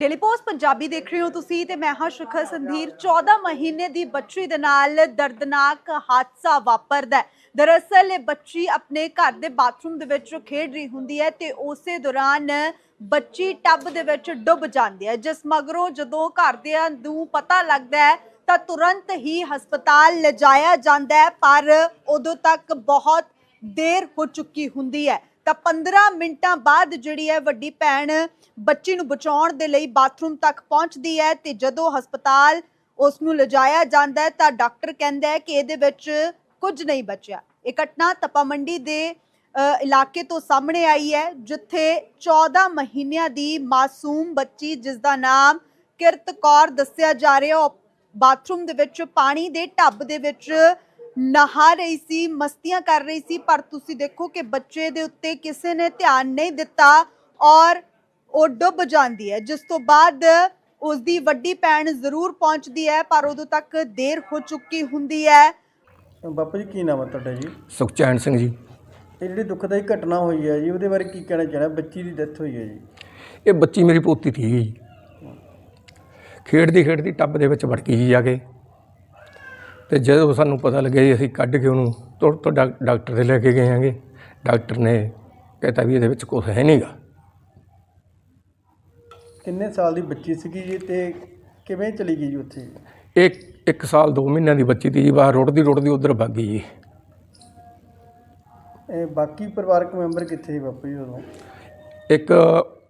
Daily post Punjabi ਦੇਖ ਰਹੇ ਹੋ ਤੁਸੀਂ ਤੇ ਮੈਂ ਹਾਂ ਸ਼ਿਖਰ ਸੰਧੀਰ। 14 ਮਹੀਨੇ ਦੀ ਬੱਚੀ ਦੇ ਨਾਲ ਦਰਦਨਾਕ ਹਾਦਸਾ ਵਾਪਰਦਾ ਦਰਅਸਲ ਇਹ ਬੱਚੀ ਆਪਣੇ ਘਰ ਦੇ ਬਾਥਰੂਮ ਦੇ ਵਿੱਚ ਖੇਡ ਰਹੀ ਹੁੰਦੀ ਹੈ ਤੇ ਉਸੇ ਦੌਰਾਨ ਬੱਚੀ ਟੱਬ ਦੇ ਵਿੱਚ ਡੁੱਬ ਜਾਂਦੀ ਹੈ। ਜਿਸ ਮਗਰੋਂ ਜਦੋਂ ਘਰਦਿਆਂ ਨੂੰ ਪਤਾ ਲੱਗਦਾ ਹੈ ਤਾਂ ਤੁਰੰਤ ਹੀ ਹਸਪਤਾਲ ਲਿਜਾਇਆ ਜਾਂਦਾ ਹੈ, ਪਰ ਉਦੋਂ ਤੱਕ ਬਹੁਤ ਦੇਰ ਹੋ ਚੁੱਕੀ ਹੁੰਦੀ ਹੈ। ਤਾਂ 15 ਮਿੰਟਾਂ ਬਾਅਦ ਜਿਹੜੀ ਹੈ ਵੱਡੀ ਭੈਣ ਬੱਚੀ ਨੂੰ ਬਚਾਉਣ ਦੇ ਲਈ ਬਾਥਰੂਮ ਤੱਕ ਪਹੁੰਚਦੀ ਹੈ ਤੇ ਜਦੋਂ ਹਸਪਤਾਲ ਉਸ ਨੂੰ ਲਿਜਾਇਆ ਜਾਂਦਾ ਹੈ ਤਾਂ ਡਾਕਟਰ ਕਹਿੰਦਾ ਹੈ ਕਿ ਇਹਦੇ ਵਿੱਚ ਕੁਝ ਨਹੀਂ ਬਚਿਆ। ਇਹ ਘਟਨਾ ਤਪਾ ਮੰਡੀ ਦੇ ਇਲਾਕੇ ਤੋਂ ਸਾਹਮਣੇ ਆਈ ਹੈ, ਜਿੱਥੇ 14 ਮਹੀਨਿਆਂ ਦੀ ਮਾਸੂਮ ਬੱਚੀ ਜਿਸ ਦਾ ਨਾਮ ਕਿਰਤ ਕੌਰ ਦੱਸਿਆ ਜਾ ਰਿਹਾ, ਉਹ ਬਾਥਰੂਮ ਦੇ ਵਿੱਚ ਪਾਣੀ ਦੇ ਟੱਬ ਦੇ ਵਿੱਚ ਨਹਾ ਰਹੀ ਸੀ ਮਸਤੀਆਂ ਕਰ ਰਹੀ ਸੀ ਪਰ ਤੁਸੀਂ ਦੇਖੋ ਕਿ ਬੱਚੇ ਦੇ ਉੱਤੇ ਕਿਸੇ ਨੇ ਧਿਆਨ ਨਹੀਂ ਦਿੱਤਾ ਔਰ ਉਹ ਡੁੱਬ ਜਾਂਦੀ ਹੈ। ਜਿਸ ਤੋਂ ਬਾਅਦ ਉਸ ਦੀ ਵੱਡੀ ਭੈਣ ਜ਼ਰੂਰ ਪਹੁੰਚਦੀ ਹੈ ਪਰ ਉਦੋਂ ਤੱਕ ਦੇਰ ਹੋ ਚੁੱਕੀ ਹੁੰਦੀ ਹੈ। ਬਾਪੂ ਜੀ ਕੀ ਨਾਮ ਹੈ ਤੁਹਾਡਾ ਜੀ? ਸੁਖਚੈਨ ਸਿੰਘ ਜੀ। ਇਹ ਜਿਹੜੀ ਦੁਖਦਾਈ ਘਟਨਾ ਹੋਈ ਹੈ ਜੀ ਉਹਦੇ ਬਾਰੇ ਕੀ ਕਹਿਣਾ ਚਾਹਣਾ ਬੱਚੀ ਦੀ ਡੈਥ ਹੋਈ ਹੈ ਜੀ। ਇਹ ਬੱਚੀ ਮੇਰੀ ਪੋਤੀ ਸੀ ਜੀ। ਖੇਡਦੀ ਖੇਡਦੀ ਟੱਬ ਦੇ ਵਿੱਚ ਵੜ ਗਈ ਜੀ ਜਾ ਕੇ। ਤੇ ਜਦੋਂ ਸਾਨੂੰ ਪਤਾ ਲੱਗਿਆ ਜੀ ਅਸੀਂ ਕੱਢ ਕੇ ਉਹਨੂੰ ਤੁਰ ਤੋਂ ਡਾਕ- ਡਾਕਟਰ ਦੇ ਲੈ ਕੇ ਗਏ ਆਂਗੇ ਡਾਕਟਰ ਨੇ ਕਹਤਾ ਵੀ ਇਹਦੇ ਵਿੱਚ ਕੁਝ ਹੈ ਨਹੀਂਗਾ ਕਿੰਨੇ ਸਾਲ ਦੀ ਬੱਚੀ ਸੀਗੀ ਜੀ ਤੇ ਕਿਵੇਂ ਚਲੀ ਗਈ ਜੀ ਉੱਥੇ? ਇੱਕ ਇੱਕ ਸਾਲ 2 ਮਹੀਨਿਆਂ ਦੀ ਬੱਚੀ ਤੀ ਜੀ ਬਾਹਰ ਰੁੜਦੀ ਰੁੜਦੀ ਉਧਰ ਭੱਗ ਗਈ ਜੀ। ਇਹ ਬਾਕੀ ਪਰਿਵਾਰਕ ਮੈਂਬਰ ਕਿੱਥੇ ਸੀ ਬਾਪੂ ਜੀ ਉਦੋਂ? ਇੱਕ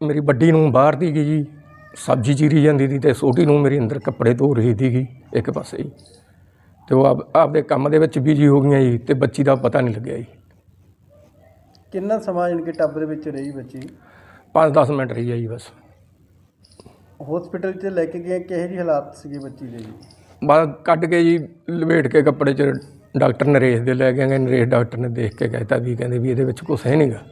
ਮੇਰੀ ਵੱਡੀ ਨੂੰ ਬਾਹਰ ਦੀ ਗਈ ਜੀ ਸਬਜ਼ੀ ਚੀਰੀ ਜਾਂਦੀ ਸੀ ਤੇ ਛੋਟੀ ਨੂੰ ਮੇਰੀ ਅੰਦਰ ਕੱਪੜੇ ਧੋ ਰਹੀ ਸੀਗੀ ਇੱਕ ਪਾਸੇ ਜੀ ਤੇ ਉਹ ਆਪ ਆਪਦੇ ਕੰਮ ਦੇ ਵਿੱਚ ਬਿਜ਼ੀ ਹੋ ਗਈਆਂ ਜੀ ਤੇ ਬੱਚੀ ਦਾ ਪਤਾ ਨਹੀਂ ਲੱਗਿਆ ਜੀ। ਕਿੰਨਾ ਸਮਾਂ ਜਾਣੀ ਕਿ ਟੱਬ ਦੇ ਵਿੱਚ ਰਹੀ ਬੱਚੀ? 5-10 ਮਿੰਟ ਰਹੀ ਆ ਜੀ ਬਸ। ਹਸਪੀਟਲ 'ਚ ਲੈ ਕੇ ਗਏ ਕਿਹੋ ਜਿਹੇ ਹਾਲਾਤ ਸੀਗੇ ਬੱਚੀ ਦੇ ਜੀ? ਬਾਅਦ ਕੱਢ ਕੇ ਜੀ ਲਵੇਟ ਕੇ ਕੱਪੜੇ 'ਚ ਡਾਕਟਰ ਨਰੇਸ਼ ਦੇ ਲੈ ਕੇ ਗਏ ਨਰੇਸ਼ ਡਾਕਟਰ ਨੇ ਦੇਖ ਕੇ ਕਹਿਤਾ ਵੀ ਕਹਿੰਦੇ ਵੀ ਇਹਦੇ ਵਿੱਚ ਕੁਝ ਹੈ ਨਹੀਂਗਾ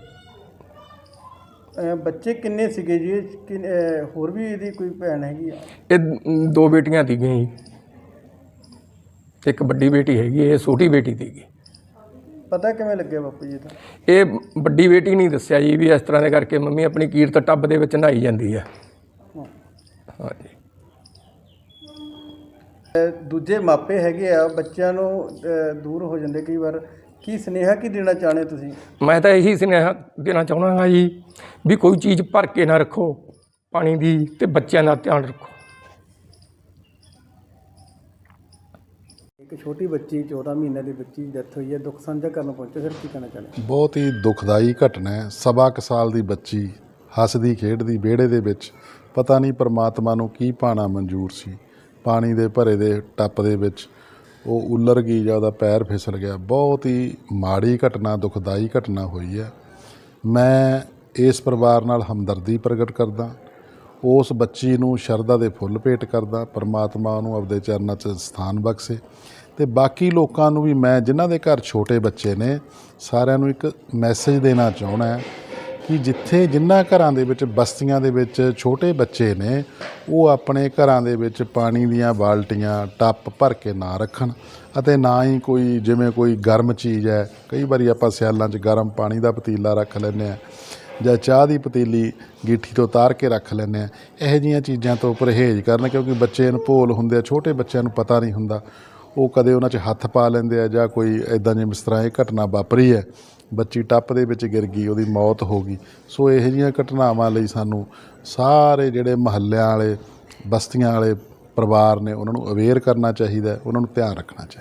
ਅਹ ਬੱਚੇ ਕਿੰਨੇ ਸੀਗੇ ਜੀ? ਕਿੰਨ- ਅਹ ਹੋਰ ਵੀ ਇਹਦੀ ਕੋਈ ਭੈਣ ਹੈਗੀ ਆ? ਇਹ ਦੋ ਬੇਟੀਆਂ ਸੀਗੀਆਂ ਜੀ। ਇੱਕ ਵੱਡੀ ਬੇਟੀ ਹੈਗੀ ਇਹ ਛੋਟੀ ਬੇਟੀ ਸੀਗੀ ਪਤਾ ਕਿਵੇਂ ਲੱਗਿਆ ਬਾਪੂ ਜੀ ਦਾ ਇਹ ਵੱਡੀ ਬੇਟੀ ਨਹੀਂ ਦੱਸਿਆ ਜੀ ਵੀ ਇਸ ਤਰ੍ਹਾਂ ਦੇ ਕਰਕੇ ਮੰਮੀ ਆਪਣੀ ਕੀਰਤ ਟੱਬ ਦੇ ਵਿੱਚ ਨਹਾਈ ਜਾਂਦੀ ਆ ਹਾਂਜੀ। ਦੂਜੇ ਮਾਪੇ ਹੈਗੇ ਆ ਬੱਚਿਆਂ ਨੂੰ ਦੂਰ ਹੋ ਜਾਂਦੇ ਕਈ ਵਾਰ। ਕੀ ਸੁਨੇਹਾ ਕੀ ਦੇਣਾ ਚਾਹੁੰਦੇ ਤੁਸੀਂ? ਮੈਂ ਤਾਂ ਇਹੀ ਸੁਨੇਹਾ ਦੇਣਾ ਚਾਹੁੰਦਾ ਹਾਂ ਜੀ ਵੀ ਕੋਈ ਚੀਜ਼ ਭਰ ਕੇ ਨਾ ਰੱਖੋ ਪਾਣੀ ਦੀ ਤੇ ਬੱਚਿਆਂ ਦਾ ਧਿਆਨ ਰੱਖੋ। ਇੱਕ ਛੋਟੀ ਬੱਚੀ 14 ਮਹੀਨੇ ਦੀ ਬੱਚੀ ਦੀ ਡੈਥ ਹੋਈ ਹੈ, ਦੁੱਖ ਸਾਂਝਾ ਕਰਨ ਪਹੁੰਚੇ ਸਰ ਕੀ ਕਹਿਣਾ ਚਾਹੁੰਦੇ ਬਹੁਤ ਹੀ ਦੁਖਦਾਈ ਘਟਨਾ ਹੈ। ਸਵਾ ਕੁ ਸਾਲ ਦੀ ਬੱਚੀ ਹੱਸਦੀ, ਖੇਡਦੀ, ਵਿਹੜੇ ਦੇ ਵਿੱਚ ਪਤਾ ਨਹੀਂ ਪ੍ਰਮਾਤਮਾ ਨੂੰ ਕੀ ਪਾਣਾ ਮਨਜ਼ੂਰ ਸੀ। ਪਾਣੀ ਦੇ ਭਰੇ ਦੇ ਟੱਪ ਦੇ ਵਿੱਚ ਉਹ ਉੱਲਰ ਗਈ ਜਾਂ ਉਹਦਾ ਪੈਰ ਫਿਸਲ ਗਿਆ। ਬਹੁਤ ਹੀ ਮਾੜੀ ਘਟਨਾ, ਦੁਖਦਾਈ ਘਟਨਾ ਹੋਈ ਹੈ। ਮੈਂ ਇਸ ਪਰਿਵਾਰ ਨਾਲ ਹਮਦਰਦੀ ਪ੍ਰਗਟ ਕਰਦਾ। ਉਸ ਬੱਚੀ ਨੂੰ ਸ਼ਰਧਾ ਦੇ ਫੁੱਲ ਭੇਟ ਕਰਦਾ। ਪਰਮਾਤਮਾ ਉਹਨੂੰ ਆਪਦੇ ਚਰਨਾਂ 'ਚ ਸਥਾਨ ਬਖਸ਼ੇ। ਤੇ ਬਾਕੀ ਲੋਕਾਂ ਨੂੰ ਵੀ ਮੈਂ, ਜਿਨ੍ਹਾਂ ਦੇ ਘਰ ਛੋਟੇ ਬੱਚੇ ਨੇ, ਸਾਰਿਆਂ ਨੂੰ ਇੱਕ ਮੈਸੇਜ ਦੇਣਾ ਚਾਹਣਾ ਹੈ ਕਿ ਜਿੱਥੇ ਜਿਨ੍ਹਾਂ ਘਰਾਂ ਦੇ ਵਿੱਚ ਬਸਤੀਆਂ ਦੇ ਵਿੱਚ ਛੋਟੇ ਬੱਚੇ ਨੇ, ਉਹ ਆਪਣੇ ਘਰਾਂ ਦੇ ਵਿੱਚ ਪਾਣੀ ਦੀਆਂ ਬਾਲਟੀਆਂ ਟੱਪ ਭਰ ਕੇ ਨਾ ਰੱਖਣ ਅਤੇ ਨਾ ਹੀ ਕੋਈ, ਜਿਵੇਂ ਕੋਈ ਗਰਮ ਚੀਜ਼ ਹੈ, ਕਈ ਵਾਰੀ ਆਪਾਂ ਸਿਆਲਾਂ 'ਚ ਗਰਮ ਪਾਣੀ ਦਾ ਪਤੀਲਾ ਰੱਖ ਲੈਂਦੇ ਆ ਜਾਂ ਚਾਹ ਦੀ ਪਤੀਲੀ ਗੀਠੀ ਤੋਂ ਉਤਾਰ ਕੇ ਰੱਖ ਲੈਂਦੇ ਆ ਇਹੋ ਜਿਹੀਆਂ ਚੀਜ਼ਾਂ ਤੋਂ ਪਰਹੇਜ਼ ਕਰਨ ਕਿਉਂਕਿ ਬੱਚੇ ਅਨਭੋਲ ਹੁੰਦੇ ਆ, ਛੋਟੇ ਬੱਚਿਆਂ ਨੂੰ ਪਤਾ ਨਹੀਂ ਹੁੰਦਾ। ਉਹ ਕਦੇ ਉਹਨਾਂ 'ਚ ਹੱਥ ਪਾ ਲੈਂਦੇ ਆ ਜਾਂ ਕੋਈ ਇਦਾਂ ਜਿਵੇਂ ਇਸ ਤਰ੍ਹਾਂ ਇਹ ਘਟਨਾ ਵਾਪਰੀ ਹੈ, ਬੱਚੀ ਟੱਪ ਦੇ ਵਿੱਚ ਗਿਰ ਗਈ, ਉਹਦੀ ਮੌਤ ਹੋ ਗਈ। ਸੋ ਇਹੋ ਜਿਹੀਆਂ ਘਟਨਾਵਾਂ ਲਈ ਸਾਨੂੰ ਸਾਰੇ ਜਿਹੜੇ ਮਹੱਲਿਆਂ ਵਾਲੇ, ਬਸਤੀਆਂ ਵਾਲੇ ਪਰਿਵਾਰ ਨੇ ਉਹਨਾਂ ਨੂੰ ਅਵੇਅਰ ਕਰਨਾ ਚਾਹੀਦਾ ਉਹਨਾਂ ਨੂੰ ਧਿਆਨ ਰੱਖਣਾ ਚਾਹੀਦਾ